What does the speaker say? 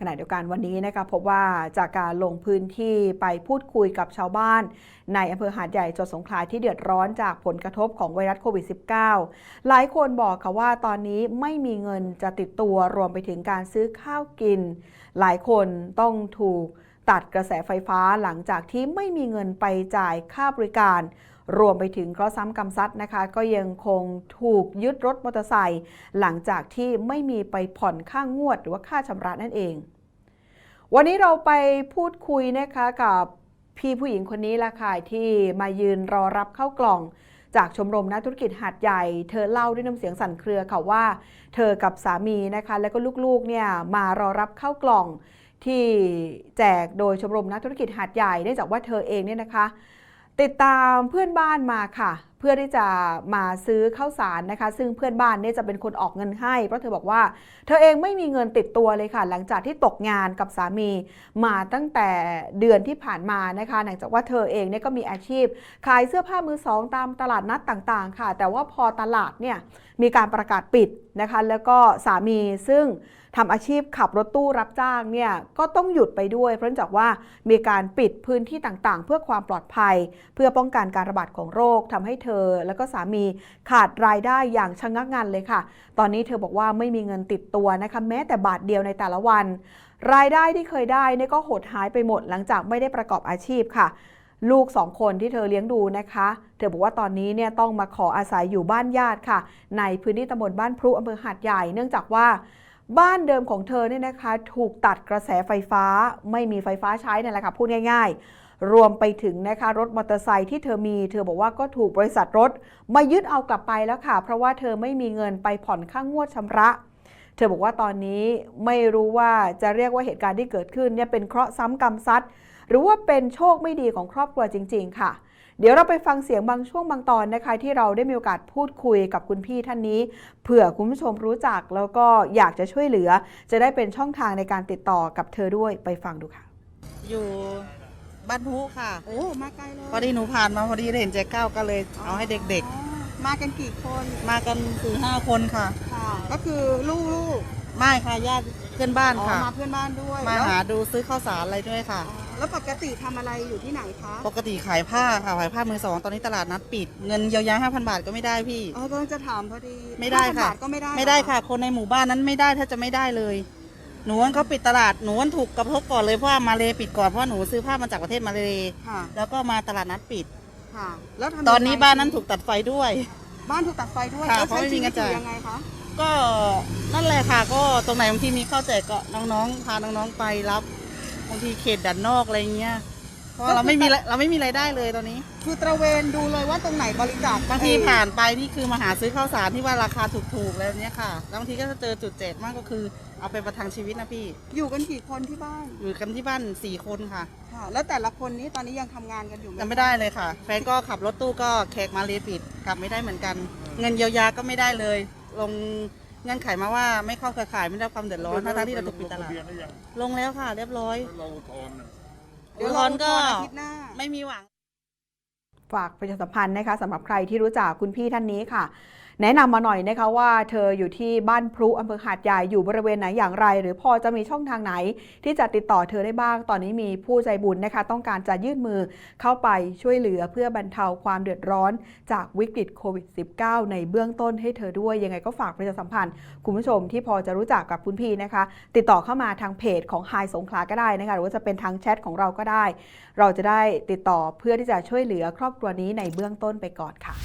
ขณะเดียวกันวันนี้นะคะพบว่าจากการลงพื้นที่ไปพูดคุยกับชาวบ้าน ในอำเภอหาดใหญ่จังหวัดสงขลาที่เดือดร้อนจากผลกระทบของไวรัสโควิด -19 หลายคนบอกค่ะว่าตอนนี้ไม่มีเงินจะติดตัวรวมไปถึงการซื้อข้าวกิน หลายคนต้องถูกตัดกระแสไฟฟ้าหลังจากที่ไม่มีเงินไปจ่ายค่าบริการ รวมไปถึงเคราะห์ซ้ำกรรมซัดนะคะ ก็ยังคงถูกยึดรถมอเตอร์ไซค์หลังจากที่ไม่มีไปผ่อนค่างวดหรือว่าค่าชำระนั่นเอง วันนี้เราไปพูดคุยนะคะกับพี่ผู้หญิงคนนี้ละค่ะที่มายืนรอรับเข้ากล่องจากชมรมนักธุรกิจหาดใหญ่ เธอเล่าด้วยน้ำเสียงสั่นเครือค่ะว่า เธอกับสามีนะคะ แล้วก็ลูกๆเนี่ยมารอรับเข้ากล่องที่แจกโดยชมรมนักธุรกิจหาดใหญ่เนื่องจากว่าเธอเองเนี่ยนะคะ ติดตามเพื่อนบ้านมาค่ะ เพื่อที่จะมาซื้อข้าวสารนะคะ ซึ่งเพื่อนบ้านเนี่ยจะเป็นคนออกเงินให้ เพราะเธอบอกว่า เธอเองไม่มีเงินติดตัวเลยค่ะ หลังจากที่ตกงานกับสามีมาตั้งแต่เดือนที่ผ่านมานะคะหลังจากว่าเธอเองเนี่ยก็มีอาชีพ ขายเสื้อผ้ามือสองตามตลาดนัดต่างๆ ค่ะ แต่ว่าพอตลาดเนี่ยมีการประกาศปิดนะคะ แล้วก็สามีซึ่งทำอาชีพขับรถตู้รับจ้างเนี่ยก็ต้องหยุดไปด้วย เพราะจากว่ามีการปิดพื้นที่ต่างๆ เพื่อความปลอดภัย เพื่อป้องกันการระบาดของโรคทำให้เธอ แล้วก็สามีขาดรายได้อย่างชะงักงันเลยค่ะ ตอนนี้เธอบอกว่าไม่มีเงินติดตัวนะคะแม้แต่บาทเดียวในแต่ละวัน รายได้ที่เคยได้เนี่ยก็หดหายไปหมดหลังจากไม่ได้ประกอบอาชีพค่ะ ลูกสองคนที่เธอเลี้ยงดูนะคะ เธอบอกว่าตอนนี้เนี่ยต้องมาขออาศัยอยู่บ้านญาติค่ะ ในพื้นที่ตำบลบ้านพรุอำเภอหาดใหญ่ เนื่องจากว่าบ้านเดิมของเธอเนี่ยนะคะ ถูกตัดกระแสไฟฟ้า ไม่มีไฟฟ้าใช้นั่นแหละค่ะพูดง่าย ๆ รวมไปถึงนะคะรถมอเตอร์ไซค์ที่เธอมี เธอบอกว่าก็ถูกบริษัทรถมายึดเอากลับไปแล้วค่ะ เพราะว่าเธอไม่มีเงินไปผ่อนค่างวดชำระ เธอบอกว่าตอนนี้ไม่รู้ว่าจะเรียกว่าเหตุการณ์ที่เกิดขึ้นเนี่ยเป็นเคราะห์ซ้ำกรรมซัดหรือว่าเป็นโชคไม่ดีของครอบครัวจริง ๆ ค่ะเดี๋ยวเราไปฟังเสียงบางช่วงบางตอนนะคะ ที่เราได้มีโอกาสพูดคุยกับคุณพี่ท่านนี้เผื่อคุณผู้ชมรู้จักแล้วก็อยากจะช่วยเหลือ จะได้เป็นช่องทางในการติดต่อกับเธอด้วยไปฟังดูค่ะ อยู่บ้านพุค่ะ โอ้ มาไกลเลย พอดีหนูผ่านมาพอดีเห็นแจกข้าวก็เลยเอาให้เด็กอ๋อ มากันกี่คนๆมากันสี่ห้าคนค่ะ ค่ะ ก็คือลูกลูกไม่ค่ะญาติเพื่อนบ้านอ๋อค่ะ มาเพื่อนบ้านด้วยมาแล้วหาดูซื้อข้าวสารอะไรด้วยค่ะอ๋อแล้วปกติทำอะไรอยู่ที่ไหนคะ ปกติขายผ้าค่ะขายผ้ามือสองตอนนี้ตลาดนัดปิดเงินเยียวยาห้าพันบาทก็ไม่ได้พี่เออกำลังจะถามพอดีไม่ได้ค่ะ5,000บาทก็ไม่ได้ไม่ได้เหรอค่ะ คนในหมู่บ้านนั้นไม่ได้ถ้าจะไม่ได้เลยหนูวันเขาปิดตลาดหนูวันถูกกระทบก่อนเลยเพราะว่ามาเลปิดก่อนเพราะว่าหนูซื้อผ้ามาจากประเทศมาเลค่ะแล้วก็มาตลาดนัดปิด ค่ะ แล้วทำตอนนี้ยังไงบ้านนั้นถูกตัดไฟด้วย บ้านถูกตัดไฟด้วยค่ะแล้วเพราะใช้ไม่มีชีเงิวิตนอจ่าย ยู่ยังไงคะก็นั่นแหละค่ะ ก็ตรงไหนบางทีมีข้าวแจกก็น้องๆพาน้องๆไปรับบางทีเขตดันนอกอะไรเงี้ย เพราะเราไม่มีเราไม่มีรายได้เลยตอนนี้ คือตระเวนดูเลยว่าตรงไหนบริจาคบางทีเอ่อผ่านไปนี่คือมาหาซื้อข้าวสารที่ว่าราคาถูกๆแล้วเนี้ยค่ะแล้วบางทีก็จะเจอจุดแจกมากก็คือ เอาไปประทังชีวิตนะพี่ อยู่กันกี่คนที่บ้านอยู่กันที่บ้านสี่คนค่ะค่ะ แล้วแต่ละคนนี้ตอนนี้ยังทำงานกันอยู่หยังไม่ได้เลยค่ะ แฟนก็ขับรถตู้ก็แขกมาเลปิดกลับไม่ได้เหมือนกัน เงินเยียวยาก็ไม่ได้เลย ลงเงื่อนไขมาว่าไม่เข้าเครือข่ายไม่ได้รับความเดือดร้อนทั้งๆที่เราถูกปิดตลาด ลงแล้วค่ะ เรียบร้อย เราทอนน่ะ เดี๋ยวอุทเราธรณ์ก็อาทิตย์หน้าไม่มีหวัง ฝากประชาสัมพันธ์นะคะสำหรับใครที่รู้จักคุณพี่ท่านนี้ค่ะ แนะนำมาหน่อยนะคะว่าเธออยู่ที่บ้านพลุอำเภอหาดใหญ่อยู่บริเวณไหนอย่างไร หรือพอจะมีช่องทางไหน ที่จะติดต่อเธอได้บ้าง ตอนนี้มีผู้ใจบุญนะคะ ต้องการจะยื่นมือเข้าไปช่วยเหลือเพื่อบรรเทาความเดือดร้อนจากวิกฤตโควิด -19 ในเบื้องต้นให้เธอด้วย ยังไงก็ฝากประชาสัมพันธ์คุณผู้ชมที่พอจะรู้จักกับคุณพี่นะคะ ติดต่อเข้ามาทางเพจของไฮสงขลาก็ได้นะคะหรือว่าจะเป็นทางแชทของเราก็ได้ เราจะได้ติดต่อเพื่อที่จะช่วยเหลือครอบครัวนี้ในเบื้องต้นไปก่อนค่ะ